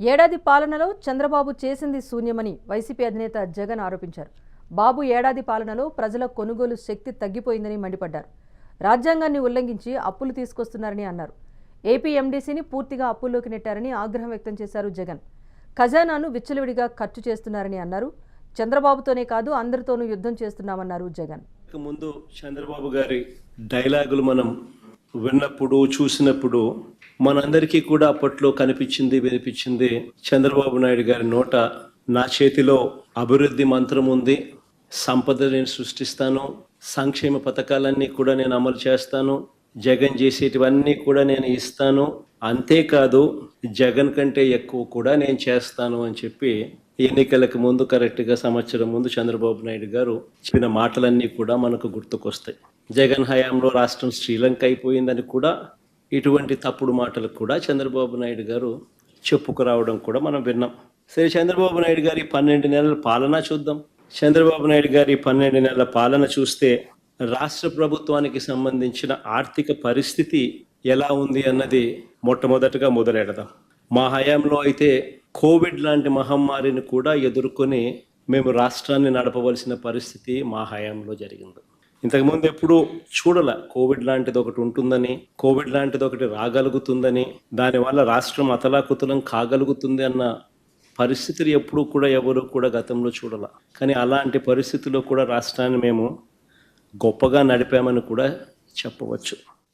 ఏడాది పాలనలో చంద్రబాబు చేసింది శూన్యమని వైసీపీ అధినేత జగన్ ఆరోపించారు. బాబు ఏడాది పాలనలో ప్రజల కొనుగోలు శక్తి తగ్గిపోయిందని మండిపడ్డారు. రాజ్యాంగాన్ని ఉల్లంఘించి అప్పులు తీసుకొస్తున్నారని అన్నారు. ఏపీ ఎండీసీని పూర్తిగా అప్పుల్లోకి నెట్టారని ఆగ్రహం వ్యక్తం చేశారు జగన్. ఖజానాను విచ్చలవిడిగా ఖర్చు చేస్తున్నారని అన్నారు. చంద్రబాబుతోనే కాదు అందరితోనూ యుద్ధం చేస్తున్నామన్నారు జగన్. ముందు చంద్రబాబు గారి డైలాగులు మనం విన్నప్పుడు చూసినప్పుడు మనందరికీ కూడా అప్పట్లో కనిపించింది వినిపించింది చంద్రబాబు నాయుడు గారి నోట. నా చేతిలో అభివృద్ధి మంత్రం ఉంది. సంపద నేను సృష్టిస్తాను. సంక్షేమ పథకాలన్నీ కూడా నేను అమలు చేస్తాను. జగన్ చేసేటివన్నీ కూడా నేను ఇస్తాను. అంతేకాదు జగన్ కంటే ఎక్కువ కూడా నేను చేస్తాను అని చెప్పి ఎన్నికలకు ముందు కరెక్ట్గా సంవత్సరం ముందు చంద్రబాబు నాయుడు గారు చెప్పిన మాటలన్నీ కూడా మనకు గుర్తుకొస్తాయి. జగన్ హయాంలో రాష్ట్రం శ్రీలంక అయిపోయిందని కూడా ఇటువంటి తప్పుడు మాటలు కూడా చంద్రబాబు నాయుడు గారు చెప్పుకురావడం కూడా మనం విన్నాం. సరే చంద్రబాబు నాయుడు గారి పన్నెండు నెలల పాలన చూద్దాం. చంద్రబాబు నాయుడు గారి పన్నెండు నెలల పాలన చూస్తే రాష్ట్ర ప్రభుత్వానికి సంబంధించిన ఆర్థిక పరిస్థితి ఎలా ఉంది అన్నది మొట్టమొదటగా మొదలెడదాం. మా హయాంలో అయితే కోవిడ్ లాంటి మహమ్మారిని కూడా ఎదుర్కొని మేము రాష్ట్రాన్ని నడపవలసిన పరిస్థితి మా హయాంలో జరిగింది. ఇంతకుముందు ఎప్పుడు చూడాల కోవిడ్ లాంటిది ఒకటి ఉంటుందని కోవిడ్ లాంటిది ఒకటి రాగలుగుతుందని దానివల్ల రాష్ట్రం అతలాకుతలం కాగలుగుతుంది అన్న పరిస్థితులు ఎప్పుడూ కూడా ఎవరు కూడా గతంలో చూడాల. కానీ అలాంటి పరిస్థితుల్లో కూడా రాష్ట్రాన్ని మేము గొప్పగా నడిపామని కూడా చెప్పవచ్చు.